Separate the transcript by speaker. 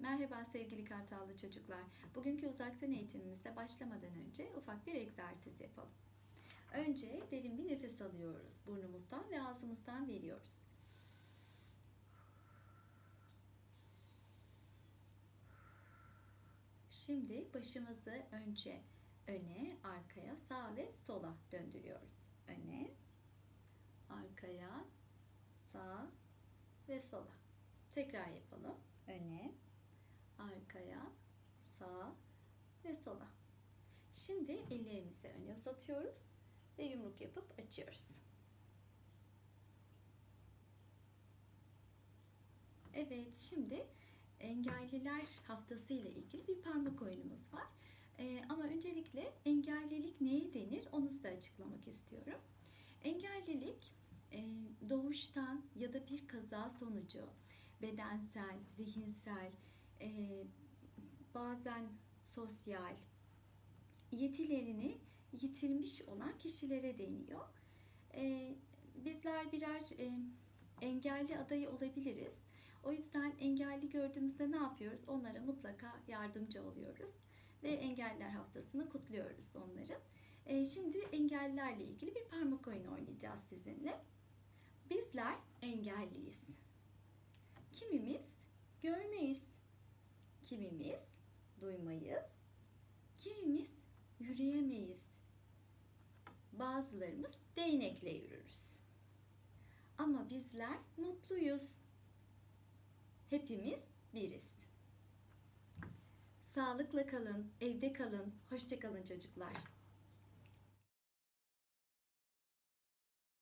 Speaker 1: Merhaba sevgili Kartallı çocuklar. Bugünkü uzaktan eğitimimizde başlamadan önce ufak bir egzersiz yapalım. Önce derin bir nefes alıyoruz. Burnumuzdan ve ağzımızdan veriyoruz. Şimdi başımızı önce öne, arkaya, sağa ve sola döndürüyoruz. Öne, arkaya, sağa ve sola. Tekrar yapalım. Öne, arkaya, sağa ve sola. Şimdi ellerimizi öne uzatıyoruz ve yumruk yapıp açıyoruz. Evet, şimdi engelliler haftası ile ilgili bir parmak oyunumuz var. Ee, ama öncelikle engellilik neye denir onu size açıklamak istiyorum. Engellilik e, doğuştan ya da bir kaza sonucu bedensel, zihinsel, e, bazen sosyal yetilerini yitirmiş olan kişilere deniyor. E, bizler birer e, engelli adayı olabiliriz. O yüzden engelli gördüğümüzde ne yapıyoruz? Onlara mutlaka yardımcı oluyoruz ve engeller haftasını kutluyoruz onların. E, şimdi engellilerle ilgili bir parmak oyunu oynayacağız sizinle. Bizler engelliyiz. Kimimiz görmeyiz, kimimiz duymayız, kimimiz yürüyemeyiz. Bazılarımız değnekle yürürüz. Ama bizler mutluyuz. Hepimiz biriz. Sağlıkla kalın, evde kalın. Hoşça kalın çocuklar.